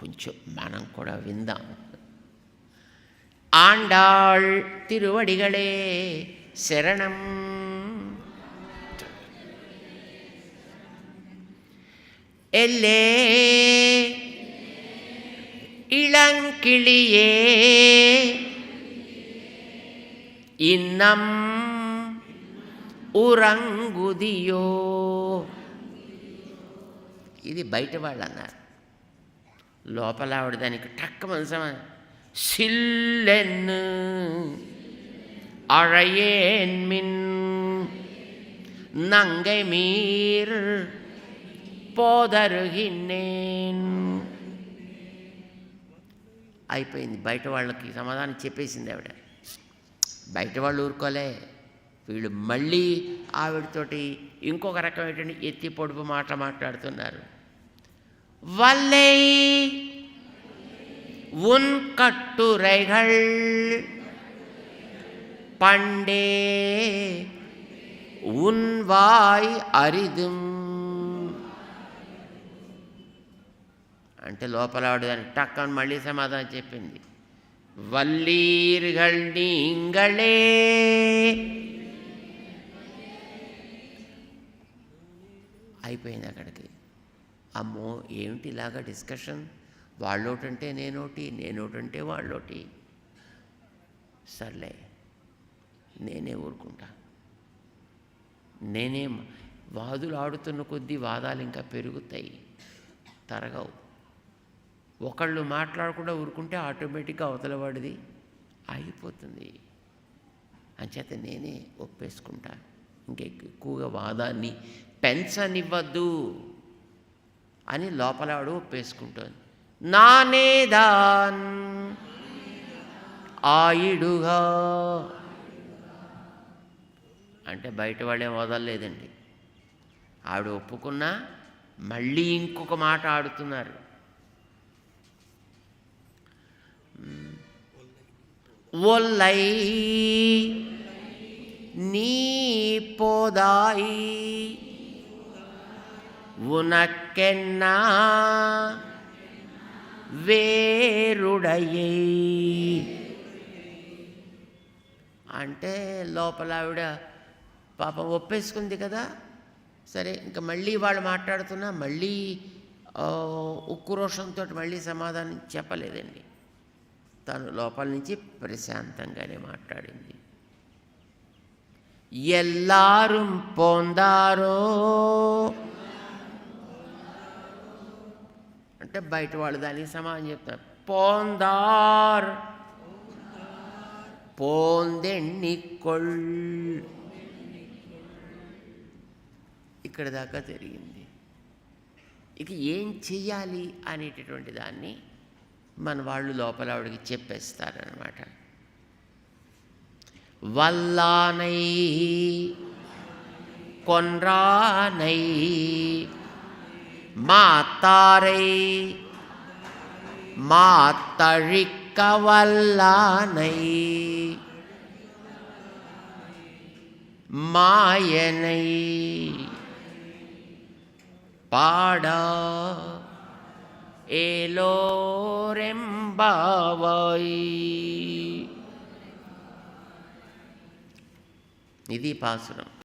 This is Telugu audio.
కొంచెం మనం కూడా విందాం ఆండాళ్ తిరువడిగళే శరణం ఎల్లే இளங்கிளியே இன்னம் ఉరంగుదియో ఇది బయట వాళ్ళు అన్నారు లోపల ఆవిడ దానికి టక్క మనసమా సిల్లెన్ అழைయేన్మిన్ நங்கை மீர் పోదరుగిన్నేన్. అయిపోయింది. బయట వాళ్ళకి సమాధానం చెప్పేసింది ఆవిడ. బయట వాళ్ళు ఊరుకోలే. వీళ్ళు మళ్ళీ ఆవిడతోటి ఇంకొక రకమైనటువంటి ఎత్తి పొడుపు మాట మాట్లాడుతున్నారు. வல்லை உன் கட்டுரைகள் பண்டே உன்வாய் அரிதும் అంటే లోపలాడుదని టక్కని మళ్ళీ సమాధానం చెప్పింది వల్లీర్గల్ నీంగళే అయిపోయింది అక్కడికి అమ్మో ఏమిటి ఇలాగా డిస్కషన్ వాళ్ళోటంటే నేనోటి నేనోటంటే వాళ్ళోటి. సర్లే నేనే ఊరుకుంటా. నేనే వాదులు ఆడుతున్న కొద్దీ వాదాలు ఇంకా పెరుగుతాయి. తరగవు. ఒకళ్ళు మాట్లాడకుండా ఊరుకుంటే ఆటోమేటిక్గా అవతల వాడిది ఆగిపోతుంది. అంచేత నేనే ఒప్పేసుకుంటా. ఇంకెక్కువగా వాదాన్ని పెంచనివ్వద్దు. అని లోపలాడు ఒప్పేసుకుంటుంది నానేదాన్ ఆయుడుగా. అంటే బయట వాళ్ళేం వదలలేదండి. ఆవిడ ఒప్పుకున్నా మళ్ళీ ఇంకొక మాట ఆడుతున్నారు. ఒల్లై నీ పోదాయి. உனக்கென்னா వేరుడయ్యే అంటే లోపల ఆవిడ పాపం ఒప్పేసుకుంది కదా సరే ఇంకా మళ్ళీ వాళ్ళు మాట్లాడుతున్నా మళ్ళీ ఆ, ఉక్రోషంతో మళ్ళీ సమాధానం చెప్పలేదండి తను లోపల నుంచి ప్రశాంతంగానే మాట్లాడింది ఎల్లారు పొందారో అంటే బయట వాళ్ళు దానికి సమానం చెప్తారు. పోందార్. పోందెన్నికొల్ ఇక్కడ దాకా జరిగింది ఇక ఏం చెయ్యాలి అనేటటువంటి దాన్ని మన వాళ్ళు లోపల ఆవిడకి చెప్పేస్తారనమాట వల్లానై కొన్రానై மாத்தாரை. மாத்தழிக்க வல்லானை மாயனை. பாடா. ஏலோரெம்பாவாய். நிதி பாசுரம்